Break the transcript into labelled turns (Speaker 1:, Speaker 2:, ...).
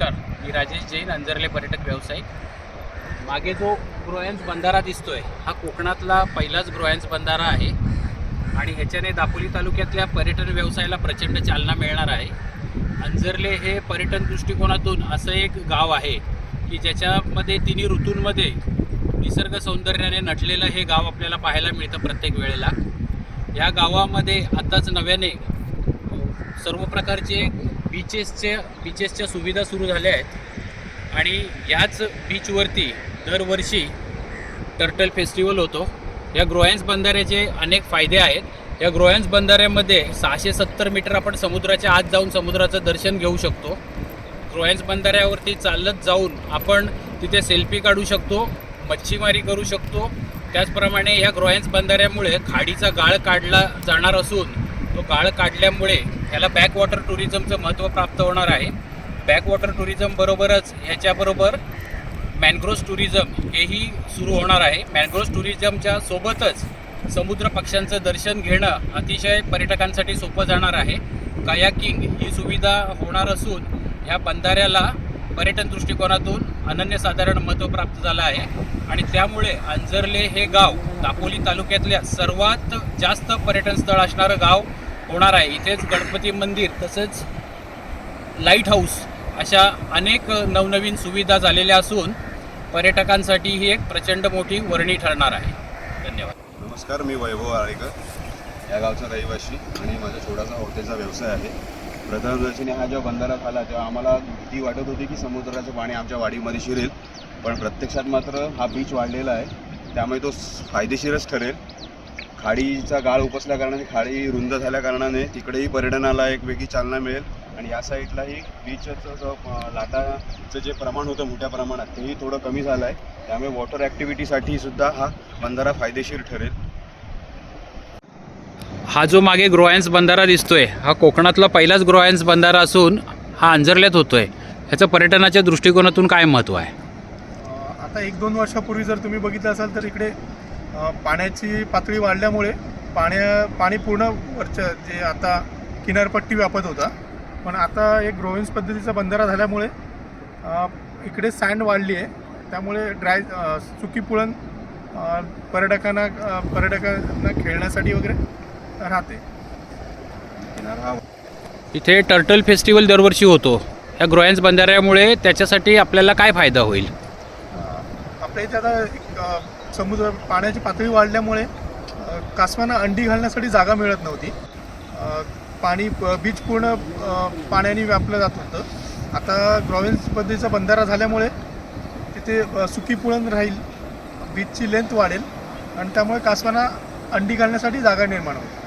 Speaker 1: नमस्कार. मी राजेश जैन अंजरले पर्यटक व्यावसायिक. मागे जो ग्रोयन्स बंधारा दिसतोय हा कोकणातला पहिलाच ग्रोयन्स बंधारा आहे. आणि ह्याच्याने दापोली तालुक्यातल्या पर्यटन व्यवसायाला प्रचंड चालना मिळणार आहे. अंजरले हे पर्यटन दृष्टिकोनातून असं एक गाव आहे की ज्याच्यामध्ये तिन्ही ऋतूंमध्ये निसर्ग सौंदर्याने नटलेलं हे गाव आपल्याला पाहायला मिळतं प्रत्येक वेळेला. या गावामध्ये आत्ताच नव्याने सर्व प्रकारचे बीचेसचे बीचेसच्या सुविधा सुरू झाल्या आहेत. आणि याच बीचवरती दरवर्षी टर्टल फेस्टिवल होतो. या ग्रोयन्स बंधाऱ्याचे अनेक फायदे आहेत. या ग्रोयन्स बंधाऱ्यामध्ये सहाशे सत्तर मीटर आपण समुद्राच्या आत जाऊन समुद्राचं दर्शन घेऊ शकतो. ग्रोयन्स बंधाऱ्यावरती चालत जाऊन आपण तिथे सेल्फी काढू शकतो मच्छीमारी करू शकतो. त्याचप्रमाणे या ग्रोयन्स बंधाऱ्यामुळे खाडीचा गाळ काढला जाणार असून तो गाळ काढल्यामुळे ह्याला बॅकवॉटर टुरिझमचं महत्त्व प्राप्त होणार आहे. बॅकवॉटर टुरिझमबरोबरच ह्याच्याबरोबर मॅनग्रोव्ज टुरिझम हेही सुरू होणार आहे. मॅनग्रोव्ज टुरिझमच्या सोबतच समुद्र पक्ष्यांचं दर्शन घेणं अतिशय पर्यटकांसाठी सोपं जाणार आहे. कायाकिंग ही सुविधा होणार असून ह्या बंधाऱ्याला पर्यटन दृष्टिकोनातून अनन्यसाधारण महत्त्व प्राप्त झालं आहे. आणि त्यामुळे अंजर्ले हे गाव दापोली तालुक्यातल्या सर्वात जास्त पर्यटन स्थळ असणारं गाव होणार आहे. इथेच गणपती मंदिर तसंच लाइट हाऊस अशा अनेक नवनवीन सुविधा झालेल्या असून पर्यटकांसाठी ही एक प्रचंड मोठी वर्णी ठरणार आहे. धन्यवाद.
Speaker 2: नमस्कार मी वैभव आळेकर. या गावचा रहिवाशी आणि माझा छोटासा हॉटेलचा व्यवसाय आहे. प्रथमदर्शनी हा जेव्हा बंधारा आला तेव्हा आम्हाला भीती वाटत होती की समुद्राचं पाणी आमच्या वाडीमध्ये शिरेल. पण प्रत्यक्षात मात्र हा बीच वाढलेला आहे. त्यामुळे तो फायदेशीरच ठरेल. खाडीचा गाळ उपसल्या कारणाने खाडी रुंद झाल्या कारणाने तिकडेही पर्यटनाला एक वेगळी चालना मिळेल. आणि या साईडलाही बीचचं जो लाटाचं जे प्रमाण होतं मोठ्या प्रमाणात तेही थोडं कमी झालं आहे त्यामुळे वॉटर ॲक्टिव्हिटीसाठी सुद्धा हा बंधारा फायदेशीर ठरेल.
Speaker 1: हा जो मागे ग्रोयन्स बंधारा दिसतोय हा कोकणातला पहिलाच ग्रोयन्स बंधारा असून हा अंजरल्यात होतोय. ह्याचं पर्यटनाच्या दृष्टिकोनातून काय महत्त्व आहे?
Speaker 3: आता एक दोन वर्षापूर्वी जर तुम्ही बघितलं असाल तर इकडे पाण्याची पातळी वाढल्यामुळे पाण्या पाणी पूर्ण वरच्या जे आता किनारपट्टी व्यापत होता पण आता एक ग्रोविन्स पद्धतीचा बंधारा झाल्यामुळे इकडे सँड वाढली आहे. त्यामुळे ड्राय सुकी पुळण पर्यटकांना पर्यटकांना खेळण्यासाठी वगैरे राहते.
Speaker 1: इथे टर्टल फेस्टिवल दरवर्षी होतो. या ग्रोयन्स बंधाऱ्यामुळे त्याच्यासाठी आपल्याला काय फायदा होईल?
Speaker 3: आपल्या इथे आता समुद्र पाण्याची पातळी वाढल्यामुळे कासवांना अंडी घालण्यासाठी जागा मिळत नव्हती. पाणी प- बीच पूर्ण पाण्याने व्यापलं जात होतं. आता ग्रॉविन्स पद्धतीचा बंधारा झाल्यामुळे तिथे सुकी पुळण राहील बीचची लेंथ वाढेल आणि त्यामुळे कासवांना अंडी घालण्यासाठी जागा निर्माण होईल.